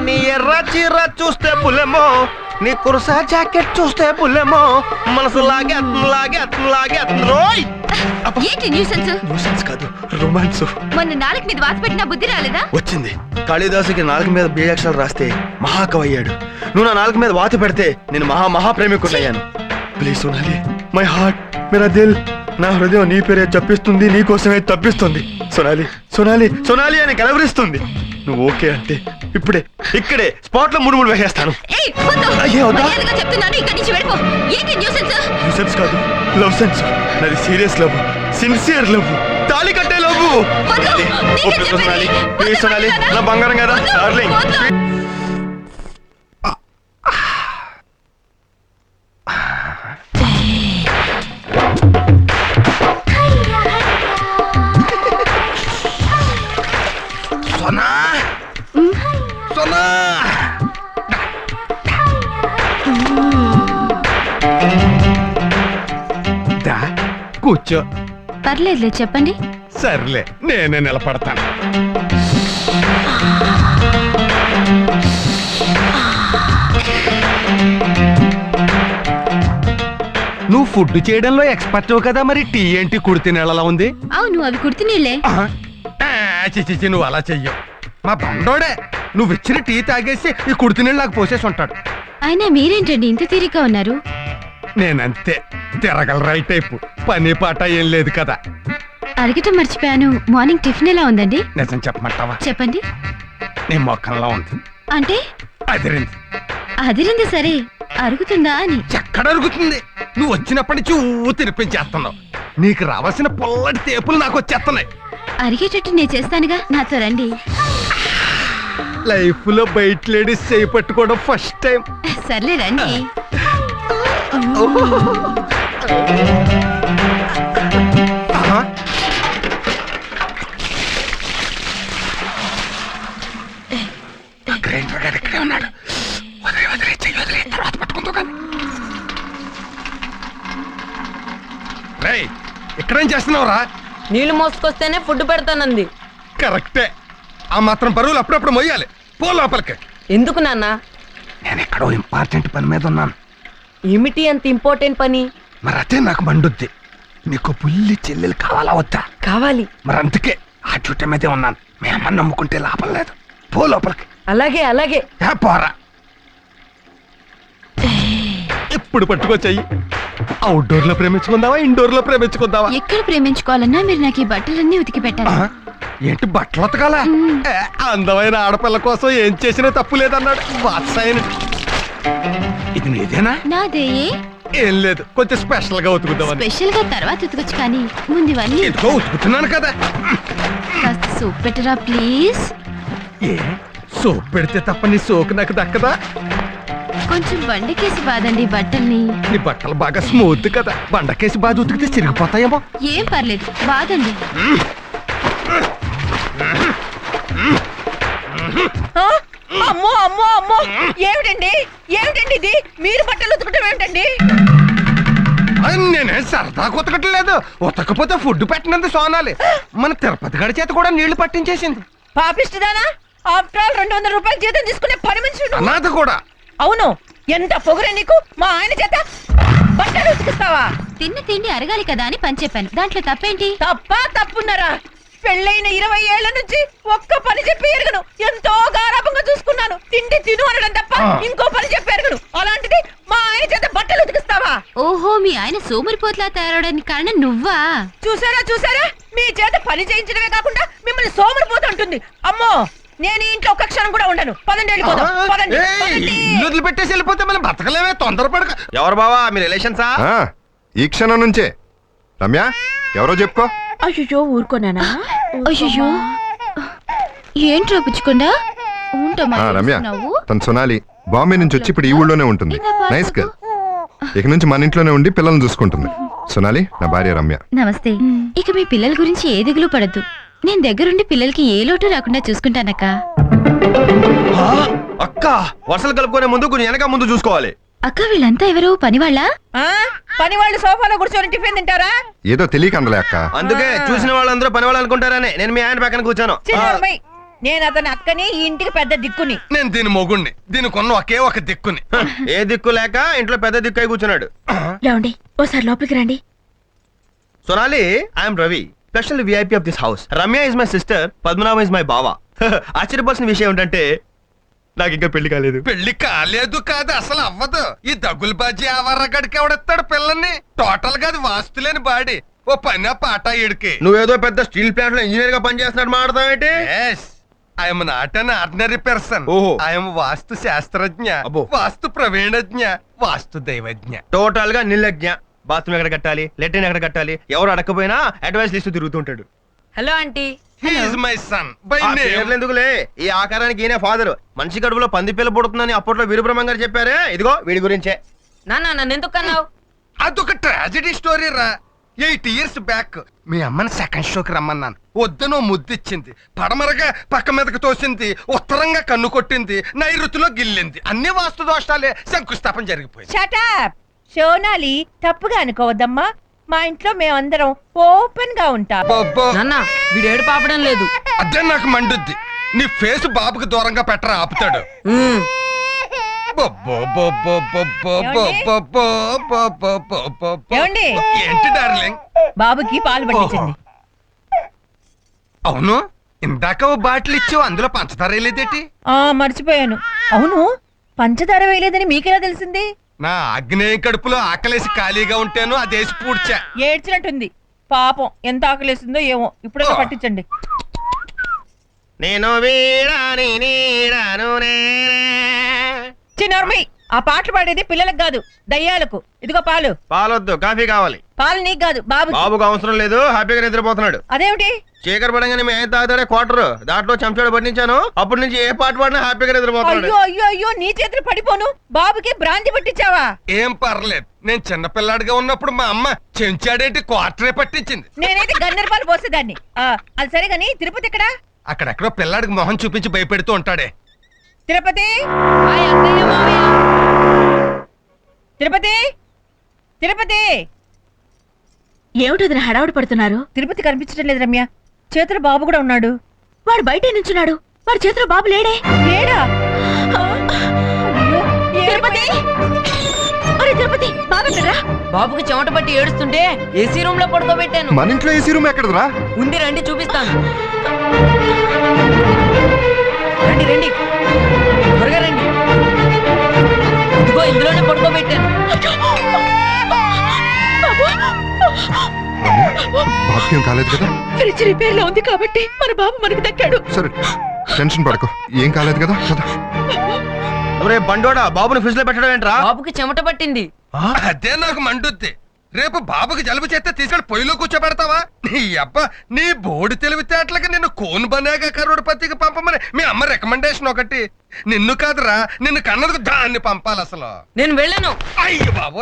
నీ ఎర్ర చీర చూస్తే పులెమో నీ కుర్సా జాకెట్ చూస్తే పులెమో మనసు లాగే లాగే లాగే. రోయ్! ఏంటి న్యూసెన్స్ న్యూసెన్స్ కాదు రొమాన్స్ మొన్న నాలుగు మీద వాత పెట్టిన బుద్ధి రాలేదా? వచ్చింది. కాళిదాసుకి నాలుగు మీద బీజాక్షరాలు రాస్తే మహాకవి అయ్యాడు. నువ్వు నా నాలుగు మీద వాత పెడితే నేను మహా మహాప్రేమికుడయ్యాను ప్లీజ్ సోనాలి. మై హార్ట్ మేరా దిల్ నా హృదయం నీ పేరే చప్పిస్తుంది నీ కోసమే తప్పిస్తుంది. సోనాలి సోనాలి సోనాలి అని కలవరిస్తుంది నువ్వు ఓకే అంటే ఇప్పుడే ఇక్కడే స్పాట్లో మూడు మూడు వేసేస్తాను. సెన్స్ కాదు లవ్ సెన్స్. నాది సీరియస్ లవ్ సిన్సియర్ లవ్ తాళి కట్టే లవ్. సోనాలి. ప్లీజ్ సోనాలి నా బంగారం కదా డార్లింగ్. కూర్చో. పర్లేదులే చెప్పండి. సర్లే నేనే నిలబడతాను. నువ్వు ఫుడ్ చేయడంలో ఎక్స్పర్ట్ కదా మరి? టీ ఏంటి కుడితి నెలలా ఉంది? అవును అవి కుర్తి నీళ్ళే. ఆహా. ఆ, చి చి, చి, నువ్వు అలా చెయ్యవు. మా బండోడే నువ్వు ఇచ్చిన టీ తాగేసి ఈ కుడితి నీళ్ళు నాకు పోసేసి ఉంటాడు. అయినా మీరేంటండి ఇంత తీరిగ్గా ఉన్నారు? నేనంతే. తిరగల రైట్ టైపు? పని పాట ఏం లేదు కదా. అడగటం మర్చిపోయాను. మార్నింగ్ టిఫిన్ ఎలా ఉందండి? నిజం చెప్పమంటావా? చెప్పండి. నీ మొక్కల్లో ఉంది. అంటే? అదిరింది. అదిరింది సరే. అరుగుతుందా అని. ఎక్కడ అరుగుతుంది? నువ్వు వచ్చినప్పటి నుంచి ఊ తినిపించేస్తున్నావు. నీకు రావాల్సిన పొల్లటి తేపులు నాకు వచ్చేస్తున్నాయి. అరిగేటట్టు నేను చేస్తానుగా. నాతో రండి. లైఫ్లో బయట లేడీస్ చేయి పట్టుకోవడం ఫస్ట్ టైం. సర్లే రండి. ఇక్కడే చేస్తున్నావురా? నీళ్ళు మోసుకొస్తేనే ఫుడ్ పెడతానంది. కరెక్టే. ఆ మాత్రం బరువులు అప్పుడప్పుడు మొయ్యాలి. పో లోపలికి. ఎందుకు నాన్న? నేను ఎక్కడో ఇంపార్టెంట్ పని మీద ఉన్నాను. ఏమిటి అంత ఇంపార్టెంట్ పని? మరి అదే నాకు మండుద్ది. నీకు పుల్లి చెల్లెలు కావాలా వద్దా? కావాలి. మరి అందుకే ఆ చుట్ట మీదే ఉన్నాను. మీ అమ్మ నమ్ముకుంటే లాభం లేదు. పో లోపలికి. అలాగే అలాగే. ఏ పోరా. ఇప్పుడు పట్టుకొచ్చాయి. అవుట్డోర్లో ప్రేమించుకుందావా ఇండోర్లో ప్రేమించుకుందావా? ఎక్కడ ప్రేమించుకోవాలన్నా మీరు నాకు ఈ బట్టలన్నీ ఉతికి పెట్టాలి. ఆ? ఏంటి బట్టలు ఉతకాలా? ఏ, అందమైన ఆడపిల్ల కోసం ఏం చేసినా తప్పు లేదన్నాడు. వాత్సాయన ఇది నీదేనా నాదే ఏం లేదు కొంచెం స్పెషల్గా ఉతుకుదామని. స్పెషల్గా తర్వాత ఉతకొచ్చు కానీ ముందు ఇవన్నీ ఎందుకో ఉతుకుతున్నాను కదా. కాస్త సూప్ పెట్టరా ప్లీజ్? ఏ? సోప్ పెడితే తప్ప నీ సోకు నాకు దక్కదా? కొంచెం బండకేసి బాదండి బట్టల్ని. నీ బట్టలు బాగా స్మూత్ కదా. బండకేసి బాగా ఉతికితే చిరిగిపోతాయేమో. ఏం పర్లేదు బాదండి. ఆ? అమ్మో అమ్మో అమ్మో! ఏమిటండి? ఏమిటండి ఇది? మీరు బట్టలు అది నేనే సరదా ఉతకట్లేదు ఉతకపోతే ఫుడ్ పెట్టినంత సోనాలి. మన తిరుపతి గడి చేత కూడా నీళ్ళు పట్టించేసింది. పాపిస్తుందానా ఆఫ్టర్ ఆల్ రెండు వందల రూపాయలు జీతం తీసుకునే పని మనిషి. అనాథ కూడా. అవును. ఎంత పొగరే నీకు? మా ఆయన చేత బట్టలు ఉతికిస్తావా? తిన్న తిండి అరగాలి కదా అని పని చెప్పాను. దాంట్లో తప్పేంటి? తప్పా తప్పున్నారా? పెళ్ళైన ఇరవై ఏళ్ళ నుంచి ఒక్క పని చెప్పి ఎరగను. ఎంతో గారాభంగా చూసుకున్నాను. తిండి తిను అనడం తప్ప. ఇంకో పని చెప్పి ఎరగను. అలాంటిది మా ఆయన చేత బట్టలు ఉతికిస్తావా? ఓహో మీ ఆయన సోమరిపోట్లా తయారవడానికి కారణం నువ్వా? చూసారా చూసారా? మీ చేత పని చేయించడమే కాకుండా మిమ్మల్ని సోమరిపోతూ ఉంటుంది అమ్మో నేను ఈ ఇంట్లో ఒక్క క్షణం కూడా ఉండను. పదండి వెళ్ళిపోదాం పదండి. ఇల్లు వదిలిపెట్టేసి వెళ్ళిపోతే మనం బతకలేమే తొందరపడక. ఎవరు బావా? మీ రిలేషన్సా? ఆ, ఈ క్షణం నుంచే. రమ్య ఎవరో చెప్పుకో. అయ్యో ఊరుకోనానా అయ్యో ఏంట్రా పుచ్చుకుండా ఆ, రమ్య తన సొనాలి. బాంబే నుంచి వచ్చి ఇప్పుడు ఈ ఊళ్ళోనే ఉంటుంది. నైస్ గర్ల్ ఇక నుంచి మన ఇంట్లోనే ఉండి పిల్లల్ని చూసుకుంటుంది. సొనాలి నా భార్య రమ్య. నమస్తే. ఇక మీ పిల్లల గురించి ఏ దిగులు పడద్దు. నేను దగ్గరుండి పిల్లలకి ఏ లోటు రాకుండా చూసుకుంటానక్క. ఆ, అక్క వరుసలు కలుపుకునే ముందు కొంచెం వెనక ముందు చూసుకోవాలి. అక్క వీళ్ళంతా ఎవరు? పనివాళ్ళ? ఆ? పని వాళ్ళు సోఫాలో కూర్చొని టిఫిన్ తింటారా? ఏదో తెలియక అందలే అక్క. అందుకే చూసిన వాళ్ళందరూ పని వాళ్ళు అనుకుంటారని నేను మీ ఆయన పక్కన కూర్చాను. నేను అతని అక్కని ఈ ఇంటికి పెద్ద దిక్కుని. నేను దీని మొగుణ్ణి. దీనికి ఉన్న ఒకే ఒక దిక్కుని. ఏ దిక్కు లేక ఇంట్లో పెద్ద దిక్కు అయి కూర్చున్నాడు. రావండి ఓసారి లోపలికి రండి. Sonali I'm Ravi special VIP of this house Ramya is my sister Padmanabha is my బావా. ఆశ్చర్యపోవాల్సిన విషయం ఏంటంటే నాకు ఇంకా పెళ్ళి కాలేదు. పెళ్ళి కాలేదు కాదు అసలు అవ్వదు. ఈ దగ్గులు బాజీ ఆవర్రగడికి ఎవడెత్తాడు పిల్లల్ని టోటల్గా అది వాస్తులేని బాడీ. ఓ పని పాట ఇడికి నువ్వేదో పెద్ద స్టీల్ ప్లాంట్లో ఇంజనీర్గా పనిచేస్తున్నాడు మాట్లాడతావేంటి I'm not an ordinary person ఓహో. ఐఎమ్ వాస్తు శాస్త్రజ్ఞ అబ్బో. వాస్తు ప్రవీణజ్ఞ వాస్తు దైవజ్ఞ. టోటల్గా నిర్లజ్ఞ. బాత్రూమ్ ఎక్కడ కట్టాలి? లెట్రిన్ ఎక్కడ కట్టాలి? ఎవరు అడకపోయినా advice list తిరుగుతుంటాడు hello aunty my son bye పేర్లు ఎందుకులే? ఈ ఆకారానికి ఈయన ఫాదర్ మనిషి గడుపులో పంది పిల్ల పుడుతుందని అప్పట్లో వీరబ్రహ్మం గారు చెప్పారే. ఇదిగో వీడి గురించే. నాన్న నన్ను ఎందుకు అన్నావు? అదొక ట్రాజడీ స్టోరీ రా. ఎయిట్ ఇయర్స్ బ్యాక్ మీ అమ్మని సెకండ్ షోకి రమ్మన్నాను. వద్దనో ముద్దిచ్చింది. పడమరగా పక్క మీదకి తోసింది. ఉత్తరంగా కన్ను కొట్టింది. నైరుతిలో గిల్లింది. అన్ని వాస్తు దోషాలే. శంకుస్థాపన జరిగిపోయింది. షటప్ సోనాలి తప్పుగా అనుకోవద్దమ్మా. మా ఇంట్లో మేమందరం ఓపెన్గా ఉంటాం నాన్న వీడేడు పాపడం లేదు. అదే నాకు మండుద్ది. నీ ఫేస్ బాబుకి దూరంగా పెట్టరా ఆపుతాడు. ఉమ్. ఏమండి? ఏంటి డార్లింగ్? బాబుకి పాలు పట్టించండి. అవును? ఇందాక ఓ బాటిల్ ఇచ్చావు అందులో పంచదార వేయలేదేటి? ఆ మర్చిపోయాను. అవును? పంచదార వేయలేదని మీకెలా తెలిసింది? నా అగ్నేయ కడుపులో ఆకలేసి ఖాళీగా ఉంటాను అదేసి పూడ్చా. ఏడ్చినట్టుంది. పాపం ఎంత ఆకలేసిందో ఏమో. ఇప్పుడే పట్టించండి. నేను వీడాని నీడాను నేనే. ఆ పాటలు పాడేది పిల్లలకు కాదు దయ్యాలకు. ఇదిగో పాలు. పాలొద్దు కాఫీ కావాలి. పాలు నీకు కాదు బాబు బాబుకు అవసరం లేదు హ్యాపీగా నిద్రపోతున్నాడు. అదేమిటి? చీకటి పడంగానే మేము తాగుతాడే క్వార్టర్. దాంట్లో చెంచాడు పట్టించాను. అప్పటి నుంచి ఏ పాట పాడినా హ్యాపీగా నిద్రపోతున్నాడు. అయ్యో అయ్యో అయ్యో నీ చేతులు పడిపోను. బాబుకి బ్రాంతి పట్టించావా? ఏం పర్లేదు. నేను చిన్నపిల్లాడిగా ఉన్నప్పుడు మా అమ్మ చెంచాడేంటి క్వార్టరే పట్టించింది. నేనైతే గన్నెర పాలు పోసేదాన్ని. అది సరే గాని తిరుపతి ఎక్కడా? అక్కడెక్కడో పిల్లాడికి మొహం చూపించి భయపెడుతూ ఉంటాడే. తిరుపతి? తిరుపతి! తిరుపతి! ఏమిటి వదిన హడావుడి పడుతున్నారు? తిరుపతి కనిపించడం లేదు రమ్య. చేతుల బాబు కూడా ఉన్నాడు. వాడు బయటే నుంచున్నాడు. వాడి చేతిలో బాబు లేడే. లేడా? తిరుపతి! ఒరే తిరుపతి బాబు ఎక్కడ్రా? బాబుకి చెమట పట్టి ఏడుస్తుంటే ఏసీ రూమ్లో పడుకోబెట్టాను. మన ఇంట్లో ఏసీ రూమ్ ఎక్కడరా ఉంది రండి చూపిస్తాను. రండి రండి. ఇదిగో ఇందులోనే పడుకోబెట్టాను కాలేదు కదా? ఫ్రిడ్జ్ రిపేర్లో ఉంది కాబట్టి మన బాబు మనకు దక్కాడు. సరే టెన్షన్ పడకు. ఏం కాలేదు కదా? కదా ఒరే బండోడా బాబుని ఫ్రిడ్జ్లో పెట్టడం ఏంట్రా? బాబుకి చెమట పట్టింది. అదే నాకు మండుద్ది. రేపు బాబుకి జలుబు చేస్తే తీసుకెళ్ళి పొయ్యిలో కూర్చోబెడతావా? నీ అబ్బ నీ బోడి తెలివితేటలకి నిన్ను కోన్ బనేగా కరోడ్పతికి పంపమని మీ అమ్మ రికమెండేషన్ ఒకటి. నిన్ను కాదురా నిన్ను కన్నదికు దాన్ని పంపాలి అసలు నేను వెళ్ళను. అయ్యో బాబు